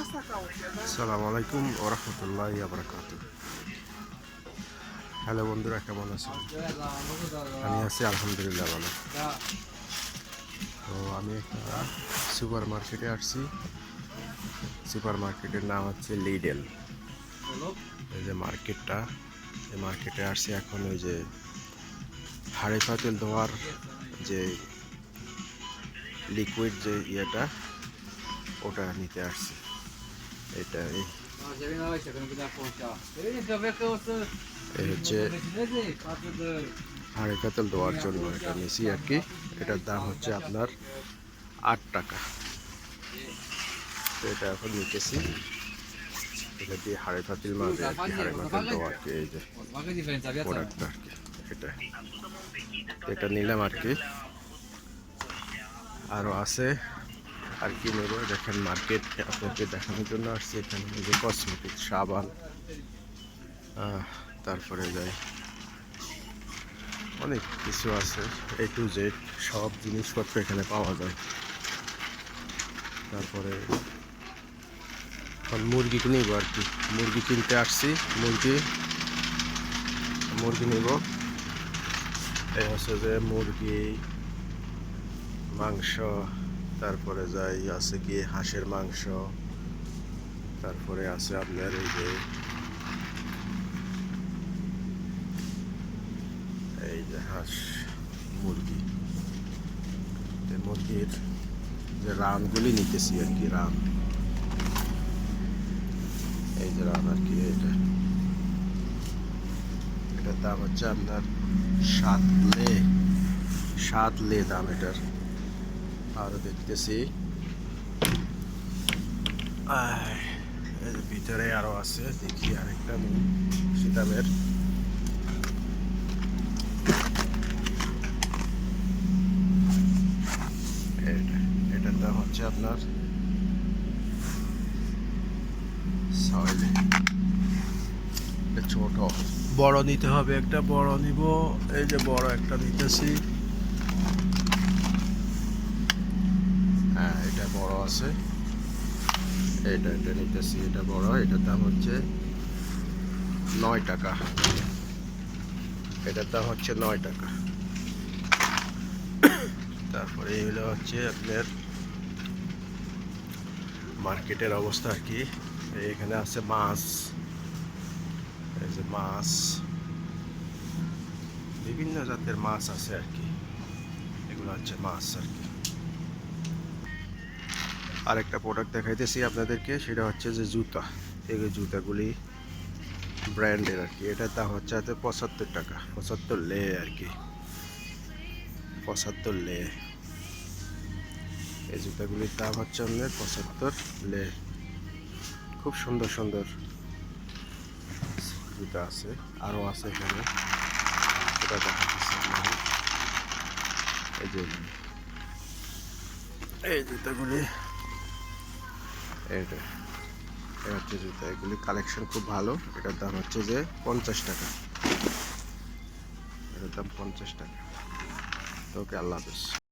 আসসালামু আলাইকুম ওরহমতুল্লাহ আবরাকাত হ্যালো বন্ধুরা, কেমন আছেন? আমি আছি আলহামদুলিল্লাহ ভালো। তো আমি একটা সুপার মার্কেটে আসছি। সুপার মার্কেটের নাম হচ্ছে লিডেল এই যে মার্কেটটা, এই মার্কেটে আসছি এখন ওই যে হাড়ি পাতিল ধোয়ার যে লিকুইড যে ইয়েটা, ওটা নিতে আসছি। এটা এই হচ্ছে হাড়ি পাতিল দেওয়ার জন্য এটা নিয়েছি আর কি। এটার দাম হচ্ছে আপনার আট টাকা। এটা এখন নিতেছি। এটা দিয়ে হাড়ি পাতিল মাঝে আর কি, হাড়ি পাতিল দেওয়া আর কি, এই যে প্রোডাক্টটা আর কি এটা এটা নিলাম আর কি। আরও আছে আর কি নেব? দেখেন মার্কেট আপনাকে দেখানোর জন্য আসছি। এখানে যে কসমেটিক সাবান। তারপরে যাই। অনেক কিছু আছে। এ টু জেড সব জিনিসপত্র এখানে পাওয়া যায়। তারপরে এখন মুরগি কিনব আর কি। মুরগি কিনতে আসছি। মুরগি মুরগি নিব। এই হচ্ছে যে মুরগি, মাংস তারপরে যাই, আছে কি হাঁসের মাংস, তারপরে আছে আপনার এই যে এই যে হাঁস মুরগি। মুরগির যে রানগুলি নিতেছি আর কি, রান। এই যে রান আর কি এটা এটার দাম হচ্ছে আপনার সাত লে সাত লে দাম এটার। আরও দেখতেছি এর ভিতরে আরও আছে দেখি আরেকটা সীতামের এটা এটার দাম হচ্ছে আপনার ছোট বড় নিতে হবে একটা বড় নিব। এই যে বড় একটা নিতেছি হ্যাঁ এটা বড় আছে। এটা এটা নিতেছি, এটা বড়, এটার দাম হচ্ছে নয় টাকা। এটার দাম হচ্ছে নয় টাকা। তারপরে এগুলো হচ্ছে আপনার মার্কেটের অবস্থা আর কি। এখানে আছে মাছ। এই যে মাছ। বিভিন্ন জাতের মাছ আছে আর কি। এগুলো হচ্ছে মাছ আর কি। আরেকটা প্রোডাক্ট দেখাইতেছি আপনাদেরকে, সেটা হচ্ছে যে জুতা। এই জুতাগুলি ব্র্যান্ডের আর কি, এটার দাম হচ্ছে হাতে পঁচাত্তর টাকা, পঁচাত্তর লে আর কি। পঁচাত্তর লে। এই জুতাগুলির দাম হচ্ছে আপনার পঁচাত্তর লে। খুব সুন্দর সুন্দর জুতা আছে, আরও আছে এখানে। সেটা এই যে এই জুতাগুলি। এইটা। এটা হচ্ছে জুতা এগুলি কালেকশন খুব ভালো। এটার দাম হচ্ছে যে পঞ্চাশ টাকা। এটার দাম পঞ্চাশ টাকা। ওকে, আল্লাহ হাফেজ।